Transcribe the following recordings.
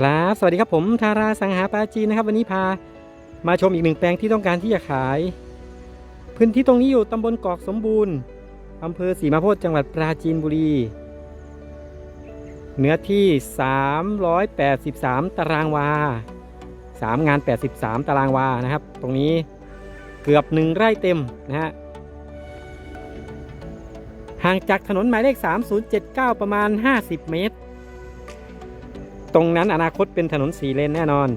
ครับ สวัสดีครับผมทาราสังหาปาจีนนะครับ วันนี้พามาชมอีกหนึ่งแปลงที่ต้องการที่จะขาย พื้นที่ตรงนี้อยู่ตำบลกอกสมบูรณ์อำเภอศรีมาโพธิ์จังหวัดปราจีนบุรี เนื้อที่ 383 ตารางวา 3 งาน 83 ตารางวานะครับ ตรงนี้เกือบ1ไร่เต็มนะฮะห่างจากถนนหมายเลข 3079 ประมาณ 50 เมตร ตรงนั้นอนาคตเป็นถนนสีเลนแน่นอน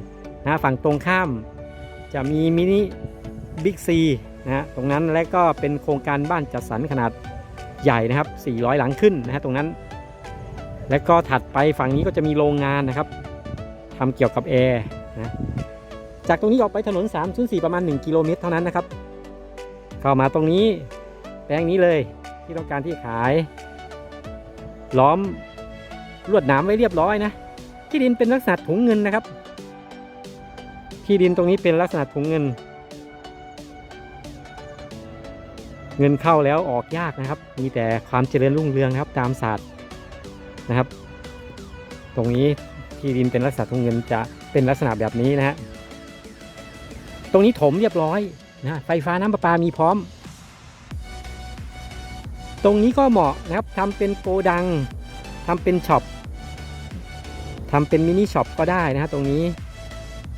นะฝั่งตรงข้ามจะมีมินิบิ๊กซีนะตรงนั้นและก็เป็นโครงการบ้านจัดสรรขนาดใหญ่นะครับ 400 หลังขึ้นนะฮะตรงนั้น และก็ถัดไปฝั่งนี้ก็จะมีโรงงานนะครับทำเกี่ยวกับแอร์นะจากตรงนี้ออกไปถนน 304 ประมาณ 1 กิโลเมตรเท่านั้นนะครับ เข้ามาตรงนี้แปลงนี้เลยที่ต้องการที่ขาย ล้อมลวดหนามไว้เรียบร้อยนะ ที่ดินเป็นลักษณะถุงเงินนะครับ ที่ดินตรงนี้เป็นลักษณะถุงเงิน เงินเข้าแล้วออกยากนะครับ มีแต่ความเจริญรุ่งเรืองนะครับตามศาสตร์นะครับ ตรงนี้ที่ดินเป็นลักษณะถุงเงินจะเป็นลักษณะแบบนี้นะฮะตรงนี้ถมเรียบร้อยนะไฟฟ้าน้ำประปามีพร้อม ตรงนี้ก็เหมาะนะครับทำเป็นโกดังทำเป็นช็อป ทำเป็นมินิช็อปก็ได้นะฮะตรงนี้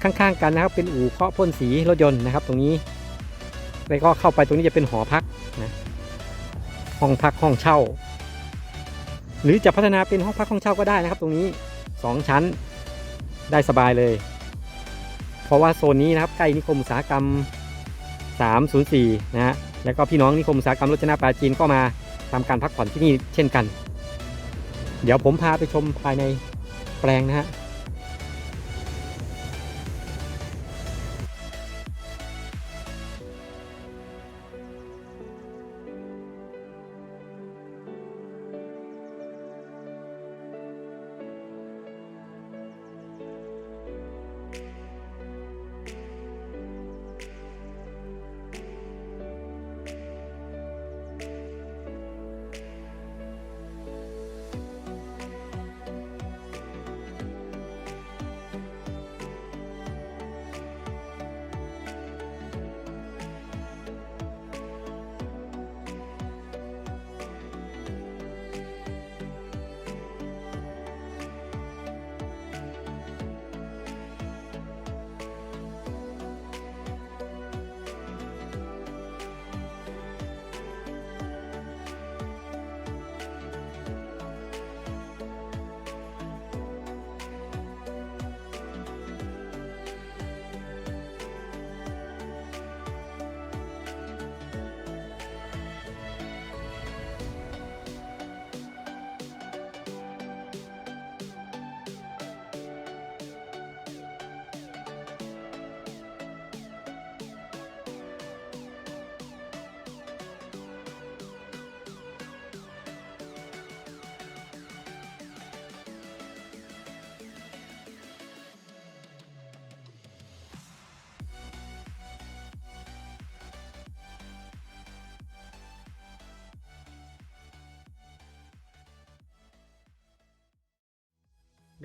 ข้างๆกันนะครับเป็นอู่เคาะพ่นสีรถยนต์นะครับ ตรงนี้แล้วก็เข้าไปตรงนี้จะเป็นหอพักนะห้องพักห้องเช่า หรือจะพัฒนาเป็นห้องพักห้องเช่าก็ได้นะครับ ตรงนี้ 2 ชั้นได้สบายเลย เพราะว่าโซนนี้นะครับใกล้นิคมอุตสาหกรรม 304 นะฮะแล้วก็พี่น้องนิคมอุตสาหกรรมรจนาปราจีนก็มาทำการพักผ่อนที่นี่เช่นกัน เดี๋ยวผมพาไปชมภายใน แปลงนะฮะ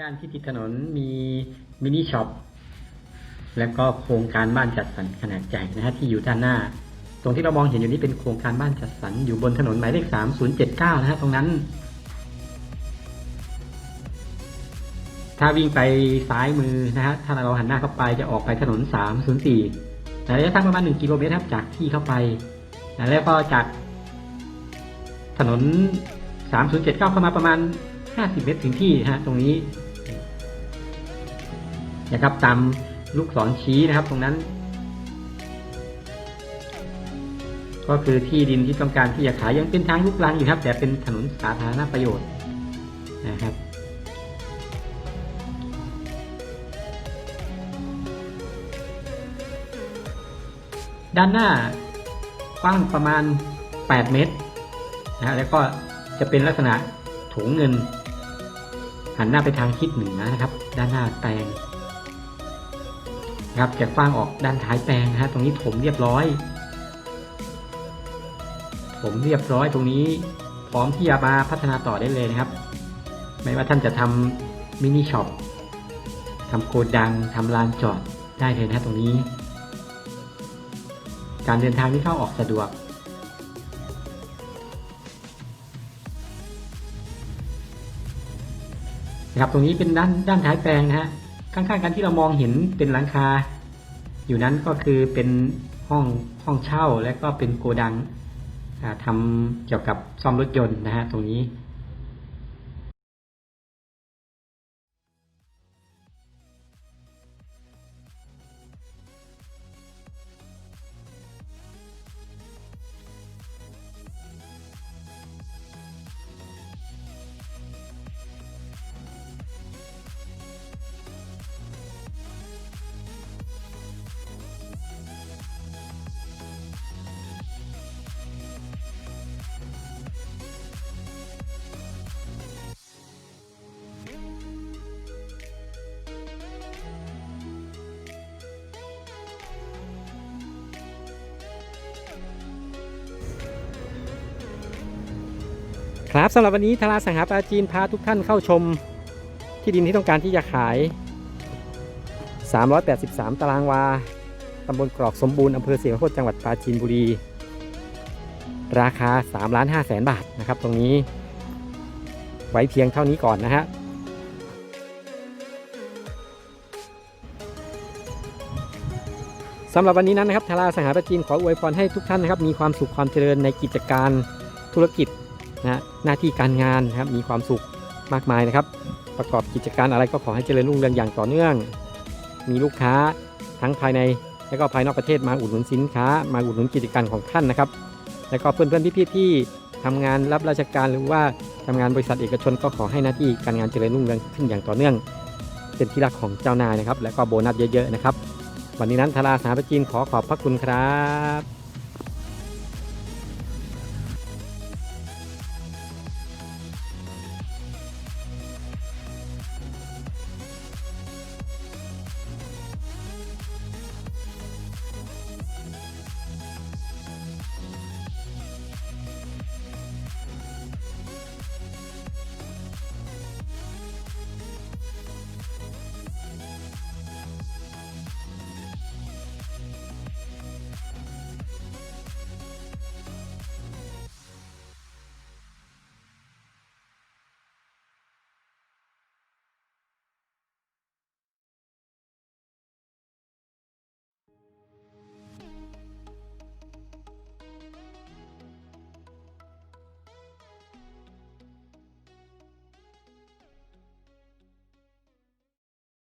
ด้านที่ติดถนนมีมินิช็อปแล้วก็โครงการบ้านจัดสรรขนาดใหญ่นะฮะที่อยู่ด้านหน้า ตรงที่เรามองเห็นอยู่นี้เป็นโครงการบ้านจัดสรรอยู่บนถนนหมายเลข 3079 นะฮะตรงนั้น ถ้าวิ่งไปซ้ายมือนะฮะถ้าเราหันหน้าเข้าไปจะออกไปถนน 304ระยะทางประมาณ 1 กิโลเมตรครับจากที่เข้าไปแล้วก็จากถนน 3079 เข้ามาประมาณ 50 เมตรถึงที่ฮะตรงนี้ นะครับ ตามลูกศรชี้นะครับ ตรงนั้น ก็คือที่ดินที่ต้องการที่จะขายยังเป็นทางลูกรังอยู่ครับ แต่เป็นถนนสาธารณประโยชน์นะครับด้านหน้ากว้างประมาณ 8 เมตรนะฮะแล้วก็จะเป็นลักษณะถุงเงิน หันหน้าไปทางทิศเหนือนะครับ ด้านหน้าแปลง นะครับจะกว้างออกด้านท้ายแปลงนะฮะตรงนี้ถมเรียบร้อยผมเรียบร้อยตรงนี้พร้อมที่จะมาพัฒนาต่อได้เลยนะครับ ไม่ว่าท่านจะทำมินิช็อปทำโกดังทำลานจอดได้เลยนะตรงนี้ การเดินทางที่เข้าออกสะดวก นะครับตรงนี้เป็นด้านด้านท้ายแปลงนะฮะ ข้างๆกันที่เรามองเห็นเป็นหลังคา อยู่นั้นก็คือเป็นห้องห้องเช่าและก็เป็นโกดังทำทำเกี่ยวกับซ่อมรถยนต์นะฮะตรงนี้ ครับสำหรับวันนี้ทาราสังหาปราจีนพาทุกท่านเข้าชม ที่ดินที่ต้องการที่จะขาย 383 ตารางวาตำบลกรอกสมบูรณ์อำเภอเสียงโคตจังหวัดปราจีนบุรี ราคา3ล้าน5แสนบาทนะครับ ตรงนี้ ไว้เพียงเท่านี้ก่อนนะฮะสำหรับวันนี้นั้นนะครับทาราสังหาประจีนขออวยพรให้ทุกท่านนะครับมีความสุขความเจริญในกิจการธุรกิจ นะหน้าที่การงานนะครับมีความสุขมากมายนะครับ ประกอบกิจการอะไรก็ขอให้เจริญรุ่งเรืองอย่างต่อเนื่อง มีลูกค้าทั้งภายในและก็ภายนอกประเทศมาอุดหนุนสินค้า มาอุดหนุนกิจการของท่านนะครับ แล้วก็เพื่อนๆพี่ๆที่ทำงานรับราชการหรือว่าทำงานบริษัทเอกชนก็ขอให้หน้าที่การงานเจริญรุ่งเรืองขึ้นอย่างต่อเนื่อง เป็นที่รักของเจ้านายนะครับ และก็โบนัสเยอะๆนะครับ วันนี้นั้นทาราสาปจีนขอขอบพระคุณครับ